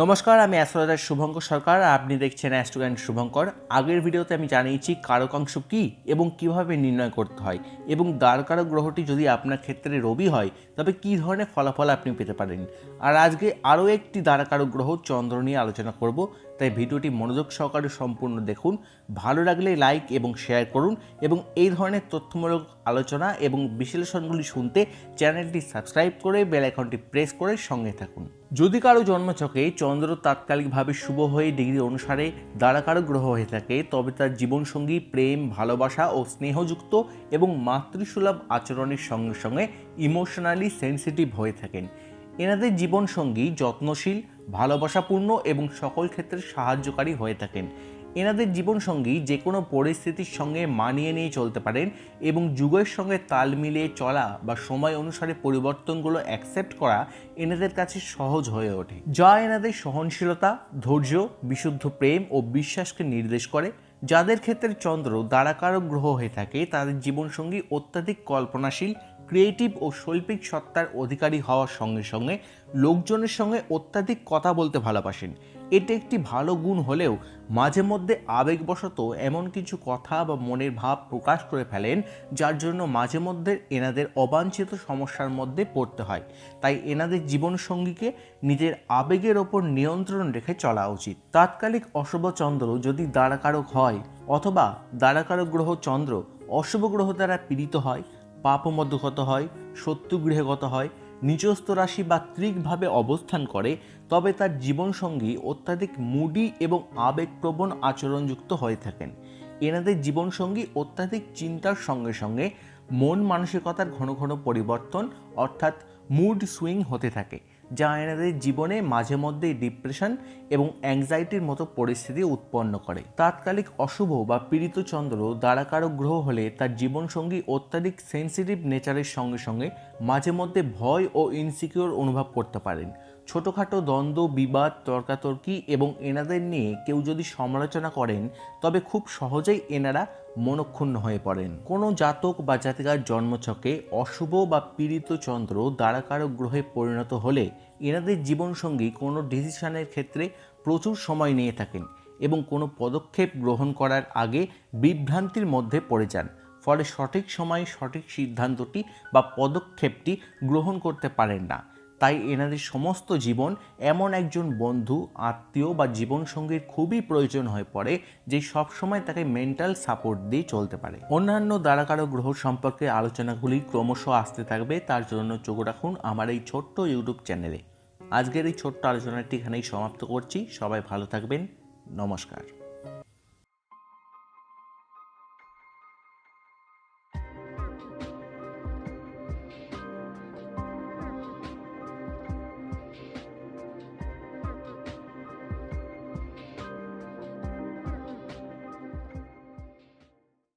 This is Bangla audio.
নমস্কার, আমি অ্যাস্ট্রোলজার শুভঙ্কর সরকার আপনি দেখছেন অ্যাস্ট্রোগ্যান্ড শুভঙ্কর। আগের ভিডিওতে আমি জানিয়েছি কারকাংশ কী এবং কীভাবে নির্ণয় করতে হয় এবং দ্বারকারক গ্রহটি যদি আপনার ক্ষেত্রে রবি হয়, তবে কী ধরনের ফলাফল আপনি পেতে পারেন। আর আজকে আরও একটি দ্বারকারক গ্রহ চন্দ্র নিয়ে আলোচনা করব। তাই ভিডিওটি মনোযোগ সহকারে সম্পূর্ণ দেখুন। ভালো লাগলে লাইক এবং শেয়ার করুন এবং এই ধরনের তথ্যমূলক আলোচনা এবং বিশ্লেষণগুলি শুনতে চ্যানেলটি সাবস্ক্রাইব করে বেল আইকনটি প্রেস করে সঙ্গে থাকুন। যদি কারও জন্মছকে চন্দ্র তাৎকালিকভাবে শুভ হয়ে ডিগ্রি অনুসারে দ্বারাকারক গ্রহ হয়ে থাকে, তবে তার জীবনসঙ্গী, প্রেম, ভালোবাসা ও স্নেহযুক্ত এবং মাতৃসুলভ আচরণের সঙ্গে সঙ্গে ইমোশনালি সেন্সিটিভ হয়ে থাকেন। এনাদের জীবনসঙ্গী, যত্নশীল ভালোবাসাপূর্ণ এবং সকল ক্ষেত্রে সাহায্যকারী হয়ে থাকেন। এনাদের জীবনসঙ্গী যে কোনো পরিস্থিতির সঙ্গে মানিয়ে নিয়ে চলতে পারেন এবং যুগের সঙ্গে তাল মিলিয়ে চলা বা সময় অনুসারে পরিবর্তনগুলো অ্যাকসেপ্ট করা এনাদের কাছে সহজ হয়ে ওঠে। যা এনাদের সহনশীলতা, ধৈর্য, বিশুদ্ধ প্রেম ও বিশ্বাসকে নির্দেশ করে। যাদের ক্ষেত্রে চন্দ্র দ্বারাকারক গ্রহ হয়ে থাকে, তাদের জীবনসঙ্গী অত্যাধিক কল্পনাশীল ক্রিয়েটিভ ও শৈল্পিক সত্তার অধিকারী হওয়ার সঙ্গে সঙ্গে লোকজনের সঙ্গে অত্যাধিক কথা বলতে ভালোবাসেন। এটি একটি ভালো গুণ হলেও মাঝে মধ্যে আবেগবশত এমন কিছু কথা বা মনের ভাব প্রকাশ করে ফেলেন, যার জন্য মাঝে মধ্যে এনাদের অবাঞ্ছিত সমস্যার মধ্যে পড়তে হয়। তাই এনাদের জীবনসঙ্গীকে নিজের আবেগের ওপর নিয়ন্ত্রণ রেখে চলা উচিত। তাৎকালিক অশুভ চন্দ্র যদি দ্বারাকারক হয় অথবা দ্বারাকারক গ্রহ চন্দ্র অশুভ গ্রহ দ্বারা পীড়িত হয় পাপমধ্যগত হয়, শত্রুগৃহগত হয় নিচস্থ রাশি বা ত্রিকভাবে অবস্থান করে, তবে তার জীবনসঙ্গী অত্যাধিক মুডি এবং আবেগপ্রবণ আচরণযুক্ত হয়ে থাকেন। এনাদের জীবনসঙ্গী অত্যাধিক চিন্তার সঙ্গে সঙ্গে মন মানসিকতার ঘন ঘন পরিবর্তন, অর্থাৎ মুড সুইং হতে থাকে। যা এনাদের জীবনে মাঝে মধ্যেই ডিপ্রেশন এবং অ্যাংজাইটির মতো পরিস্থিতি উৎপন্ন করে। তাৎকালিক অশুভ বা পীড়িত চন্দ্র দ্বারাকারক গ্রহ হলে তার জীবনসঙ্গী অত্যাধিক সেন্সিটিভ নেচারের সঙ্গে সঙ্গে মাঝে মধ্যে ভয় ও ইনসিকিউর অনুভব করতে পারেন। ছোটোখাটো দ্বন্দ্ব, বিবাদ, তর্কাতর্কি এবং এনাদের নিয়ে কেউ যদি সমালোচনা করেন, তবে খুব সহজেই এনারা মনক্ষুণ্ণ হয়ে পড়েন। কোনো জাতক বা জাতিকার জন্মছকে অশুভ বা পীড়িত চন্দ্র দ্বারাকারক গ্রহে পরিণত হলে এনাদের জীবনসঙ্গী কোনো ডিসিশনের ক্ষেত্রে প্রচুর সময় নিয়ে থাকেন এবং কোনো পদক্ষেপ গ্রহণ করার আগে বিভ্রান্তির মধ্যে পড়ে যান। ফলে সঠিক সময়ে সঠিক সিদ্ধান্তটি বা পদক্ষেপটি গ্রহণ করতে পারেন না। তাই এনাদের সমস্ত জীবন এমন একজন বন্ধু, আত্মীয় বা জীবনসঙ্গীর খুবই প্রয়োজন হয়ে পড়ে, যে সবসময় তাকে মেন্টাল সাপোর্ট দিয়ে চলতে পারে। অন্যান্য দ্বারাকারক গ্রহ সম্পর্কে আলোচনাগুলি ক্রমশ আসতে থাকবে, তার জন্য চোখ রাখুন আমার এই ছোট্ট ইউটিউব চ্যানেলে। আজকের এই ছোট্ট আলোচনাটি এখানেই সমাপ্ত করছি। সবাই ভালো থাকবেন। নমস্কার।